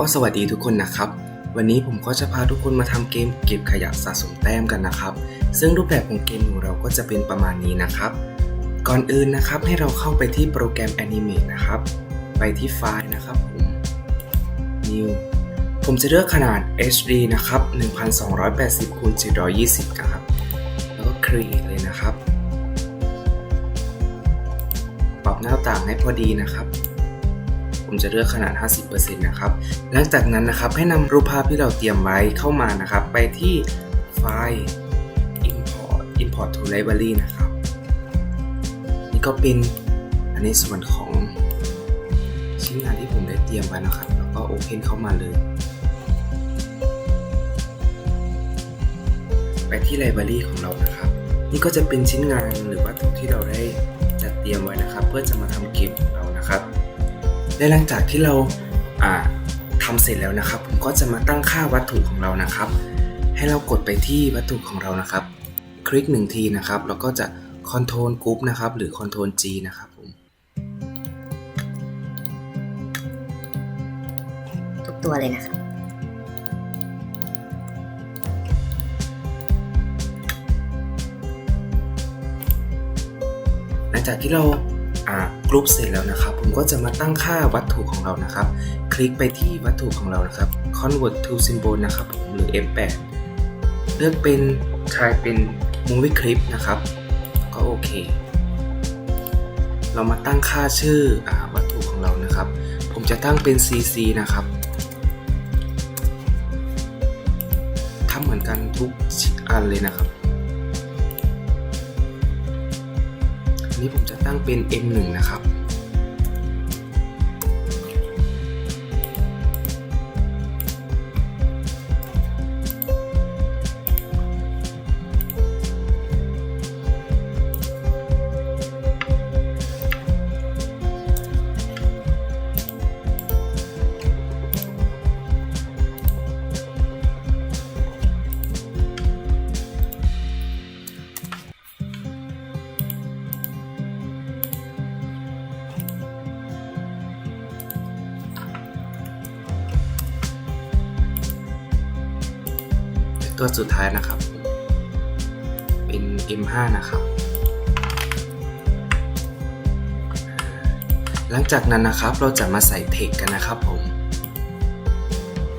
ก็สวัสดีทุกคนนะครับ วันนี้ผมก็จะพาทุกคนมาทำเกมเก็บขยะสะสมแต้มกันนะครับ ซึ่งรูปแบบของเกมของเราก็จะเป็นประมาณนี้นะครับ ก่อนอื่นนะครับให้เราเข้าไปที่โปรแกรม Animate นะครับ ไปที่ไฟล์นะครับผม New ผมจะเลือกขนาด HD นะครับ 1280คูณ720นะครับ แล้วก็ Create เลยนะครับ ปรับหน้าต่างให้พอดีนะครับ ผมจะเลือกขนาด 50%นะครับ หลังจากนั้นนะครับให้นำรูปภาพที่เราเตรียมไว้เข้ามานะครับ ไปที่ไฟล์ import import to library นะครับ นี่ก็เป็นอันในส่วนของชิ้นงานที่ผมได้เตรียมไว้นะครับ แล้วก็ open เข้ามาเลย ไปที่ library ของเรานะครับ นี่ก็จะเป็นชิ้นงานหรือวัตถุที่เราได้จัดเตรียมไว้นะครับ เพื่อจะมาทำเกมของเรา และหลังจากที่เราอ่าทำเสร็จแล้วนะครับ ผมก็จะมาตั้งค่าวัตถุของเรานะครับ ให้เรากดไปที่วัตถุของเรานะครับ คลิกหนึ่งทีนะครับแล้วก็จะ Ctrl Group นะครับ หรือ Ctrl G นะครับผมทุกตัวเลยนะครับหลังจากที่เราอ่า กรุ๊ปเสร็จแล้วนะครับ ผมก็จะมาตั้งค่าวัตถุของเรานะครับ คลิกไปที่วัตถุของเรานะครับ convert to symbol นะครับผมหรือ F8 เลือกเป็น try เป็น movie clip นะครับ ก็โอเค เรามาตั้งค่าชื่ออวัตถุของเรานะครับ ผมจะตั้งเป็น cc นะครับทำเหมือนกันทุกอันเลยนะครับ นนี้ผมจะตั้งเป็น M1 นะครับ ตัวสุดท้ายนะครับ เป็น M5 นะครับ หลังจากนั้นนะครับเราจะมาใส่เทคกันนะครับผม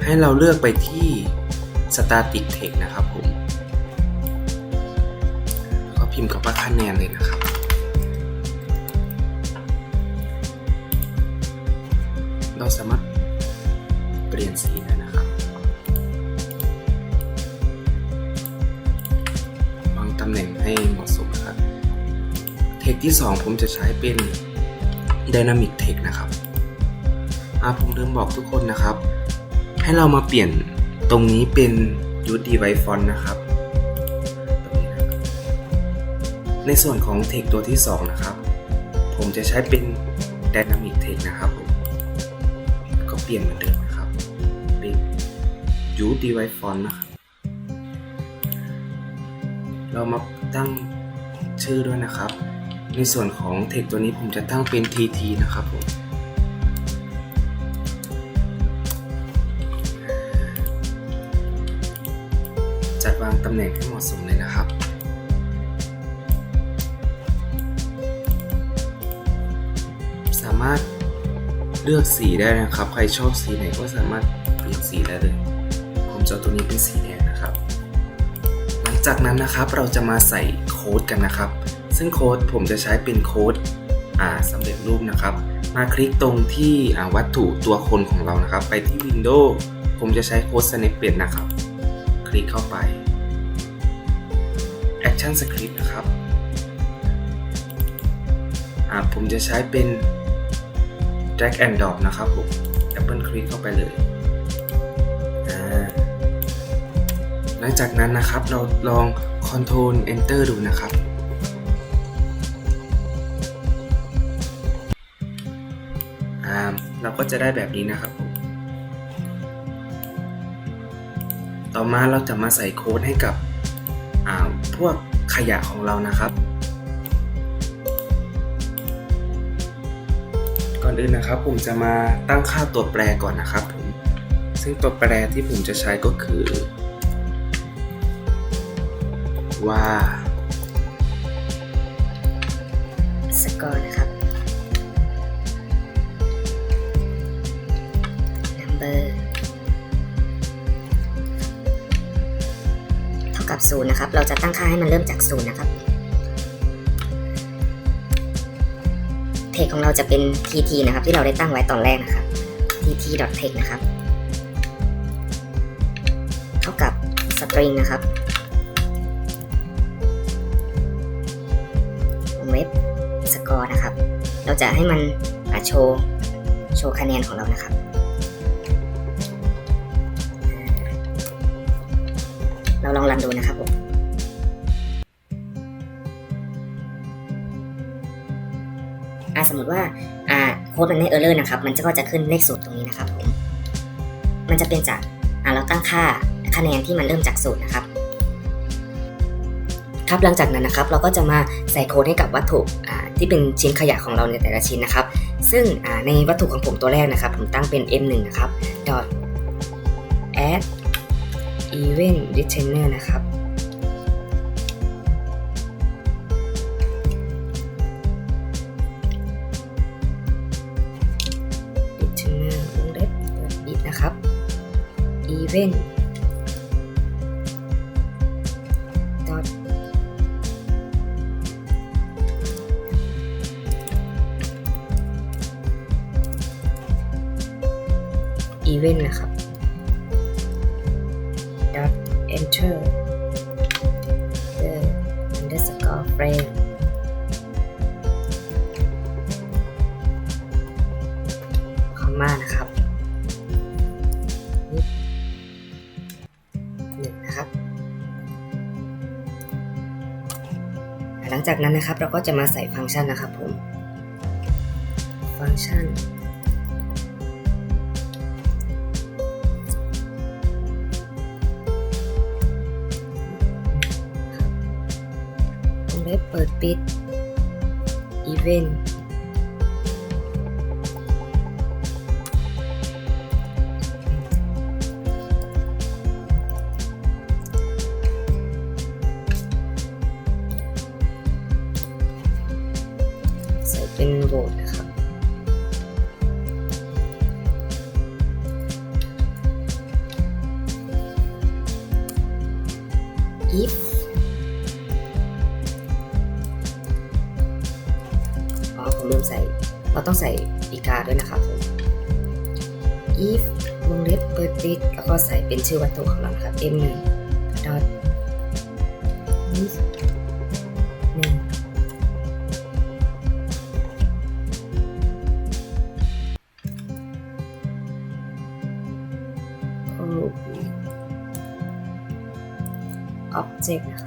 ให้เราเลือกไปที่ Static Text นะครับผมก็พิมพ์กับว่าคะแนนเลยนะครับเราสามารถำแหน่งให้เหมาะสมครับเทคที่ 2 ผมจะใช้เป็น Dynamic Text นะครับอาผมลืมบอกทุกคนนะครับ ให้เรามาเปลี่ยนตรงนี้เป็น Use Device Font นะครับตรงนี้นะครับในส่วนของ Text ตัวที่ 2 นะครับ ผมจะใช้เป็น Dynamic Text นะครับผมก็เปลี่ยนเหมือนเดิมนะครับเป็น Use Device Font นะครับ เรามาตั้งชื่อด้วยนะครับ ในส่วนของเทคตัวนี้ผมจะตั้งเป็น TT นะครับผมจัดวางตำแหน่งให้เหมาะสมเลยนะครับสามารถเลือกสีได้นะครับ ใครชอบสีไหนก็สามารถเปลี่ยนสีได้เลย ผมจะตัวนี้เป็นสีแดง จากนั้นนะครับเราจะมาใส่โค้ดกันนะครับ ซึ่งโค้ดผมจะใช้เป็นโค้ดอ่าสำเร็จรูปนะครับ มาคลิกตรงที่อ่าวัตถุตัวคนของเรานะครับ ไปที่ Windows ผมจะใช้โค้ด Snippet นะครับ คลิกเข้าไป Action Script นะครับอ่าผมจะใช้เป็น Drag and Drop นะครับผม Double คลิกเข้าไปเลย ลังจากนั้นนะครับเราลอง Ctrl Enter ดูนะครับอ่าเราก็จะได้แบบนี้นะครับผมต่อมาเราจะมาใส่โค้ดให้กับอ่าพวกขยะของเรานะครับ ก่อนอื่นนะครับ ผมจะมาตั้งค่าตัวแปรก่อนนะครับผม ซึ่งตัวแปรที่ผมจะใช้ก็คือ ว่า สกอร์นะครับ number เท่ากับศูนะครับ เราจะตั้งค่าให้มันเริ่มจากศูนะครับเทคของเราจะเป็น tt นะครับ ที่เราได้ตั้งไว้ตอนแรกนะครับ tt.text นะครับ เท่ากับ string นะครับ จะให้มันโชว์โชว์คะแนนของเรานะครับ เราลองรันดูนะครับผมสมมติว่าโค้ดมันไม่เออร์เลอร์นะครับ มันก็จะขึ้นเลขศูนย์ตรงนี้นะครับผม มันจะเป็นจากเราตั้งค่าคะแนนที่มันเริ่มจากศูนย์นะครับครับหลังจากนั้นนะครับเราก็จะมาใส่โค้ดให้กับวัตถุ ที่เป็นชิ้นขยะของเราในแต่ละชิ้นนะครับ ซึ่งในวัตถุของผมตัวแรกนะครับ ผมตั้งเป็น m1 นะครับ dot add event returner นะครับ returner วงเล็บเปิดปิดนะครับ event นะครับ dot enter the underscore frame คอมมานะครับหนึ่งนะครับ หลังจากนั้นนะครับเราก็จะมาใส่ฟังก์ชันนะครับผม ฟังก์ชัน งเล็บเปิดปิด event ใส่เป็นโหวตนะครับ ใส่อีกาด้วยนะครับผม if วงเล็บเปิดปิดแล้วก็ใส่เป็นชื่อวัตถุของเราครับ m 1 dot if หนึ่ง object นะครับ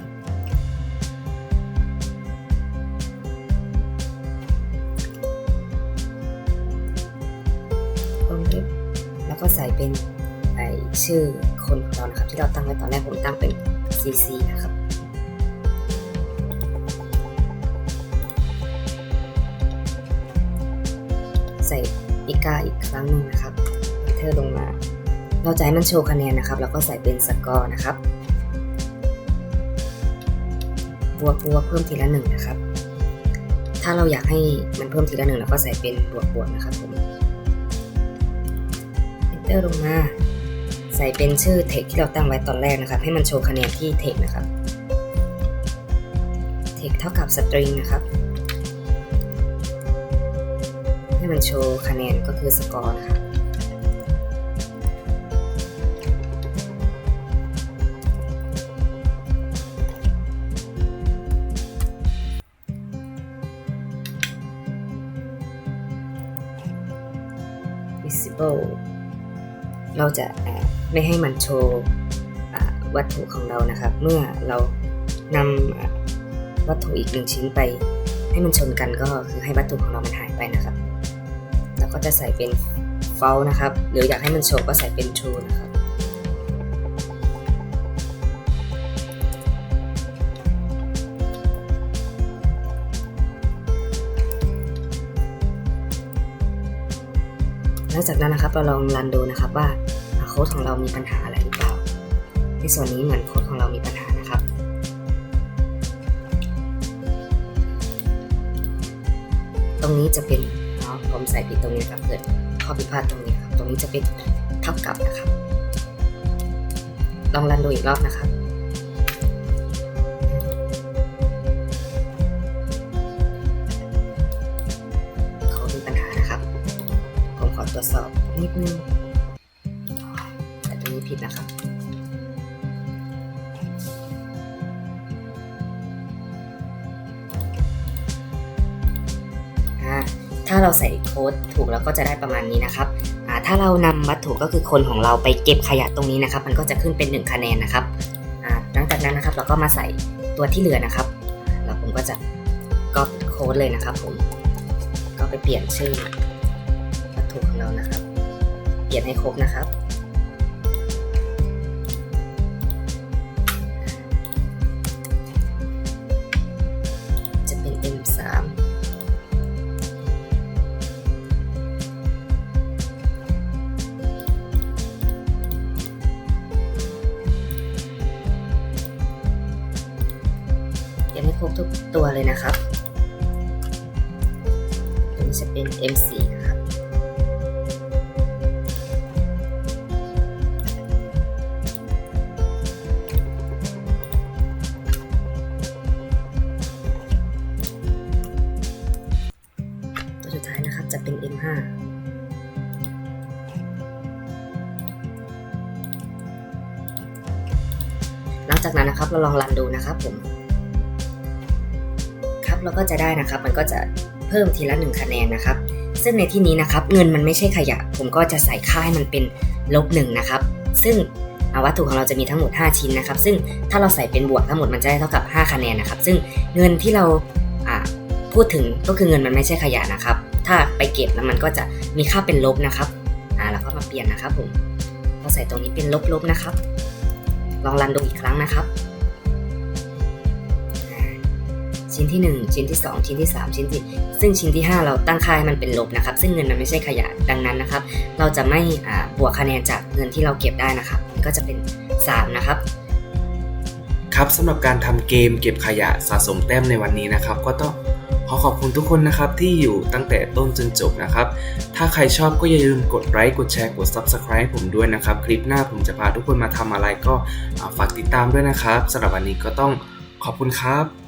ก็ใส่เป็นไอชื่อคนของเรานะครับ ที่เราตั้งไว้ตอนแรกผมตั้งเป็น cc นะครับใส่อีกาอีกครั้งหนึ่งนะครับเทอร์ลงมา เราจะให้มันโชว์คะแนนนะครับ แล้วก็ใส่เป็นสกอร์นะครับบวกบวกเพิ่มทีละหนึ่งนะครับ ถ้าเราอยากให้มันเพิ่มทีละหนึ่งเราก็ใส่เป็นบวกบวกนะครับผม Enter ลงมา ใส่เป็นชื่อ text ที่เราตั้งไว้ตอนแรกนะครับ ให้มันโชว์คะแนนที่ text นะครับ text เท่ากับ string นะครับ ให้มันโชว์คะแนนก็คือ score นะครับ visible เราจะไม่ให้มันโชว์วัตถุของเรานะครับ เมื่อเรานำวัตถุอีกหนึ่งชิ้นไป ให้มันชนกันก็คือให้วัตถุของเรามันหายไปนะครับ แล้วก็จะใส่เป็น false นะครับ หรืออยากให้มันโชว์ก็ใส่เป็น true นะครับหลังจากนั้นนะครับเราลองรันดูนะครับว่า โค้ดของเรามีปัญหาอะไรหรือเปล่า ในส่วนนี้เหมือนโค้ดของเรามีปัญหานะครับตรงนี้จะเป็นเนาะผมใส่ผิดตรงนี้ครับเกิดข้อผิดพลาดตรงนี้ครับตรงนี้จะเป็นเท่ากับนะครับ ลองรันดูอีกรอบนะครับ เขามีปัญหานะครับ ผมขอตรวจสอบนิดนึง ผิดนะครับอ่าถ้าเราใส่โค้ดถูกแล้วก็จะได้ประมาณนี้นะครับถ้าเรานำวัตถุก็คือคนของเราไปเก็บขยะตรงนี้นะครับ มันก็จะขึ้นเป็น 1 คะแนนนะครับหลังจากนั้นนะครับเราก็มาใส่ตัวที่เหลือนะครับอ่าแล้วผมก็จะก๊อปโค้ดเลยนะครับผมก็ไปเปลี่ยนชื่อวัตถุของเรานะครับ เปลี่ยนให้ครบนะครับ ครบทุกตัวเลยนะครับตัวนี้จะเป็น M4 ครับ ตัวสุดท้ายนะครับจะเป็น M5 หลังจากนั้นนะครับเราลองรันดูนะครับผม เราก็จะได้นะครับ มันก็จะเพิ่มทีละหนึ่งคะแนนนะครับ ซึ่งในที่นี้นะครับเงินมันไม่ใช่ขยะ ผมก็จะใส่ค่าให้มันเป็นลบหนึ่งนะครับ ซึ่งวัตถุของเราจะมีทั้งหมด 5 ชิ้นนะครับ ซึ่งถ้าเราใส่เป็นบวกทั้งหมดมันจะได้เท่ากับ 5 คะแนนนะครับ ซึ่งเงินที่เราพูดถึงก็คือเงินมันไม่ใช่ขยะนะครับ ถ้าไปเก็บแล้วมันก็จะมีค่าเป็นลบนะครับอ่าเราก็มาเปลี่ยนนะครับผมเราใส่ตรงนี้เป็นลบๆนะครับ ลองรันดูอีกครั้งนะครับ ชิ้นที่ 1 ชิ้นที่ 2 ชิ้นที่ 3 ชิ้นที่ ซึ่งชิ้นที่ 5 เราตั้งค่าให้มันเป็นลบนะครับ ซึ่งเงินมันไม่ใช่ขยะดังนั้นนะครับ เราจะไม่บวกคะแนนจากเงินที่เราเก็บได้นะครับมันก็จะเป็น 3 นะครับครับสำหรับการทำเกมเก็บขยะสะสมแต้มในวันนี้นะครับ ก็ต้องขอขอบคุณทุกคนนะครับที่อยู่ตั้งแต่ต้นจนจบนะครับ ถ้าใครชอบก็อย่าลืมกดไลค์กดแชร์กด Subscribe ผมด้วยนะครับ คลิปหน้าผมจะพาทุกคนมาทำอะไรก็ฝากติดตามด้วยนะครับสำหรับวันนี้ก็ต้องขอบคุณครับ